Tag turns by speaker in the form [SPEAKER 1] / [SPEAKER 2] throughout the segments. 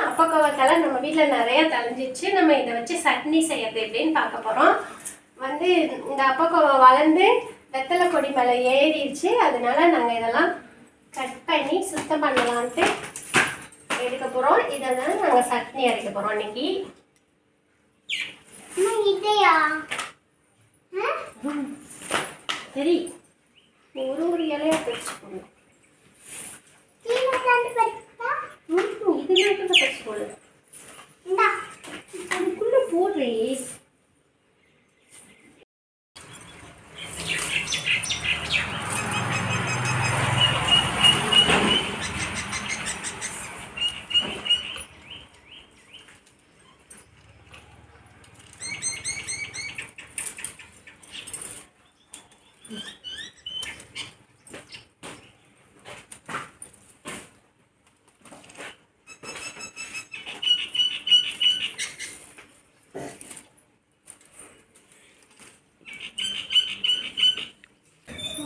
[SPEAKER 1] அப்பக்கோவத்தலை நம்ம வீட்டில் நிறைய தலைஞ்சிச்சு நம்ம இதை வச்சு சட்னி செய்யறது எப்படின்னு பார்க்க போகிறோம் வந்து இந்த அப்பக்கோவை வளர்ந்து வெத்தலை கொடி மேலே ஏறிடுச்சு. அதனால நாங்கள் இதெல்லாம் கட் பண்ணி சுத்தம் பண்ணலான்ட்டு எடுக்க போகிறோம் இதை தான் நாங்கள் சட்னி அரைக்க போகிறோம் இன்னைக்கு.
[SPEAKER 2] இதையா?
[SPEAKER 1] சரி. ஒரு ஒரு இலையா பிரிச்சு போடணும் করে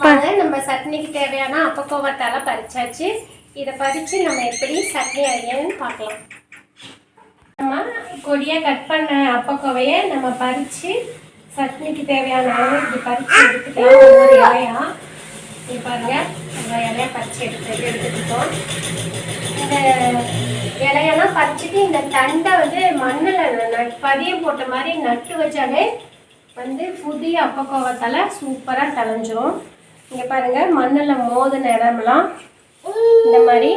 [SPEAKER 1] நம்ம சட்னிக்கு தேவையான அப்பக்கோவத்தால பறிச்சாச்சு. இதை பறித்து நம்ம எப்படி சட்னி அரையன்னு பார்க்கலாம். நம்ம கொடியை கட் பண்ண அப்பக்கோவையை நம்ம பறித்து சட்னிக்கு தேவையான அளவு இப்படி பறித்து எடுத்துக்கலாம். ஒவ்வொரு இலையா? இது நம்ம இலையை பறித்து எடுத்து எடுத்துக்கிட்டோம். இந்த இலையெல்லாம் பறிச்சுட்டு இந்த தண்டை வந்து மண்ணில் பதியம் போட்ட மாதிரி நட்டு வச்சாலே வந்து புதிய அப்பக்கோவத்தால சூப்பராக தலைஞ்சிரும் இங்கே பாருங்க மண்ணில் மோதின இடமெல்லாம் இந்த மாதிரி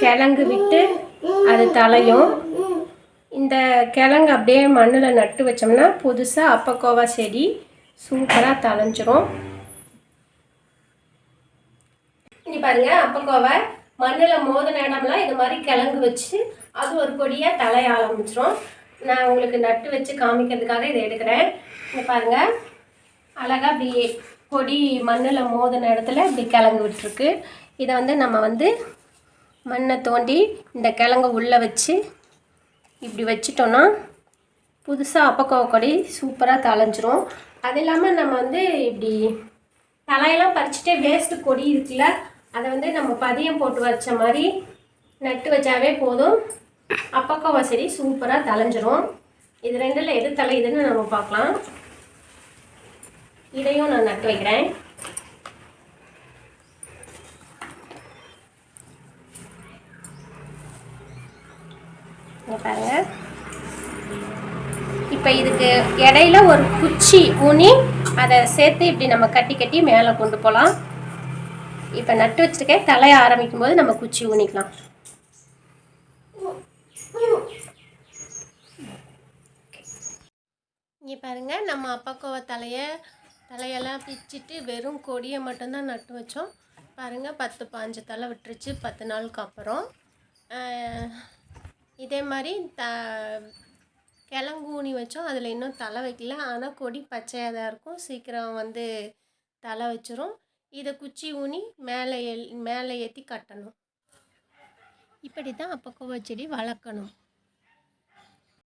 [SPEAKER 1] கிழங்கு விட்டு அது தலையும். இந்த கிழங்கு அப்படியே மண்ணில் நட்டு வச்சோம்னா புதுசாக அப்பக்கோவா செடி சூப்பராக தலைஞ்சிரும் இங்க பாருங்க அப்பக்கோவை. மண்ணில் மோதின இடம்லாம் இது மாதிரி கிழங்கு வச்சு அது ஒரு கொடியாக தலைய ஆரம்பிச்சிரும். நான் உங்களுக்கு நட்டு வச்சு காமிக்கிறதுக்காக இதை எடுக்கிறேன். இங்கே பாருங்க அழகா இப்படி கொடி மண்ணில் மோதின இடத்துல இப்படி கிழங்கு விட்டுருக்கு. இதை வந்து நம்ம வந்து மண்ணை தோண்டி இந்த கிழங்கு உள்ளே வச்சு இப்படி வச்சிட்டோன்னா புதுசாக அப்பக்கோவ கொடி சூப்பராக தலைஞ்சிரும் அது இல்லாமல் நம்ம வந்து இப்படி தலையெல்லாம் பறிச்சுட்டே வேஸ்ட்டு கொடி இருக்குல்ல அதை வந்து நம்ம பதியம் போட்டு வச்ச மாதிரி நட்டு வச்சாவே போதும். அப்பக்கோவா செடி சூப்பராக தலைஞ்சிரும் இது ரெண்டில் எது தலையுதுன்னு நம்ம பார்க்கலாம். இதையும் நான் நட்டு வைக்கிறேன். பாருங்க. இப்போ இதுக்கு இடையில ஒரு குச்சி ஊனி அதை சேர்த்து இப்படி நம்ம கட்டி கட்டி மேலே கொண்டு போகலாம் இப்போ நட்டு வச்சிருக்கேன் தலைய ஆரம்பிக்கும் போது நம்ம குச்சி ஊனிக்கலாம். இங்கே பாருங்க நம்ம அப்பாக்கோவை தலையை தலையெல்லாம் பிச்சுட்டு வெறும் கொடியை மட்டும்தான் நட்டு வச்சோம். பாருங்கள் பத்து பாஞ்சு தலை விட்டுருச்சு பத்து நாளுக்கு அப்புறம். இதே மாதிரி த கிழங்கு ஊனி வச்சோம். அதில் இன்னும் தலை வைக்கல. ஆனால் கொடி பச்சையாக தான் இருக்கும். சீக்கிரம் வந்து தலை வச்சிரும். இதை குச்சி ஊனி மேலே எல் மேலே ஏற்றி கட்டணும். இப்படி தான் அப்பக்கோவா செடி வளர்க்கணும்.